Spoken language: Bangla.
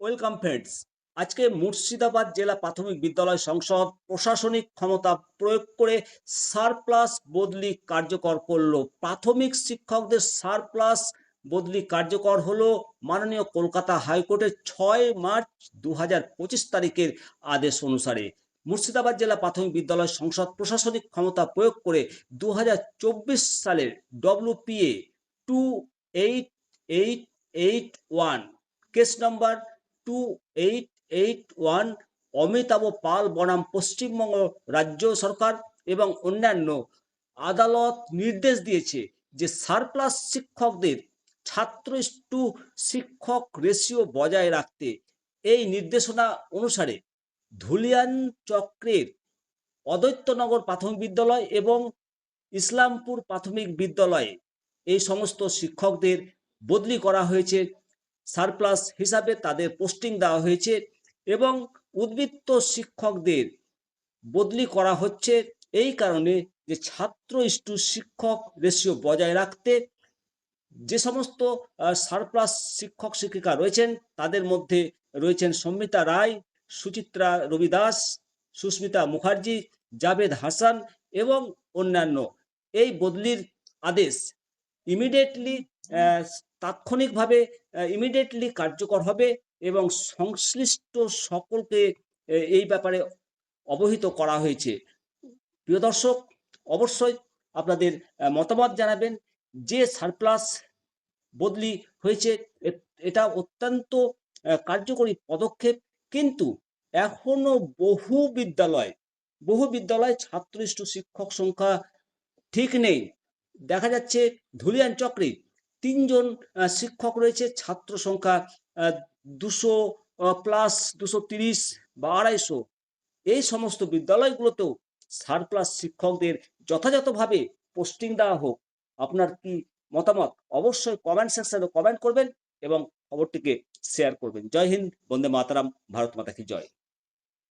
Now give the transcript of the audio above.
Welcome friends. আজকে মুর্শিদাবাদ জেলা প্রাথমিক বিদ্যালয় সংসদ প্রশাসনিক ক্ষমতা প্রয়োগ করে সারপ্লাস বদলি কার্যকর করল। প্রাথমিক শিক্ষকদের সারপ্লাস বদলি কার্যকর হলো মাননীয় কলকাতা হাইকোর্টের ছয় মার্চ দু হাজার পঁচিশ তারিখের আদেশ অনুসারে। মুর্শিদাবাদ জেলা প্রাথমিক বিদ্যালয় সংসদ প্রশাসনিক ক্ষমতা প্রয়োগ করে দু হাজার চব্বিশ সালের WPA two eight eight eight one, case number two eight eight one Amitabh Pal বনাম পশ্চিমবঙ্গ রাজ্য সরকার এবং অন্যান্য আদালত নির্দেশ দিয়েছে যে সারপ্লাস শিক্ষকদের ছাত্র টু শিক্ষক রেশিও বজায় রাখতে এই নির্দেশনা অনুসারে ধুলিয়ান চক্রের অদৈত্যনগর প্রাথমিক বিদ্যালয় এবং ইসলামপুর প্রাথমিক বিদ্যালয়ে এই সমস্ত শিক্ষকদের বদলি করা হয়েছে। সারপ্লাস হিসাবে তাদের পোস্টিং দেওয়া হয়েছে এবং উদ্বৃত্ত শিক্ষকদের বদলি করা হচ্ছে। এই কারণে যে ছাত্র ইস্টু শিক্ষক রেশিও বজায় রাখতে যে সমস্ত সারপ্লাস শিক্ষক শিক্ষিকা রয়েছেন, তাদের মধ্যে রয়েছেন সম্মিতা রায়, সুচিত্রা রবিদাস, সুস্মিতা মুখার্জি, জাভেদ হাসান এবং অন্যান্য। এই বদলির আদেশ ইমিডিয়েটলি তাৎক্ষণিকভাবে ইমিডিয়েটলি কার্যকর হবে এবং সংশ্লিষ্ট সকলকে এই ব্যাপারে অবহিত করা হয়েছে। প্রিয় দর্শক, অবশ্যই আপনাদের মতামত জানাবেন। যে সারপ্লাস বদলি হয়েছে এটা অত্যন্ত কার্যকরী পদক্ষেপ। কিন্তু এখনও বহু বিদ্যালয় বহু বিদ্যালয় ছাত্রইষ্ট শিক্ষক সংখ্যা ঠিক নেই। দেখা যাচ্ছে ধুলিয়ান চক্রে তিনজন শিক্ষক রয়েছে, ছাত্র সংখ্যা দুশো প্লাস দুশো তিরিশ বা আড়াইশো। এই সমস্ত বিদ্যালয়গুলোতেও সারপ্লাস শিক্ষকদের যথাযথভাবে পোস্টিং দেওয়া হোক। আপনার কি মতামত অবশ্যই কমেন্ট সেকশনে কমেন্ট করবেন এবং খবরটিকে শেয়ার করবেন। জয় হিন্দ, বন্দে মাতারাম, ভারত মাতা কি জয়।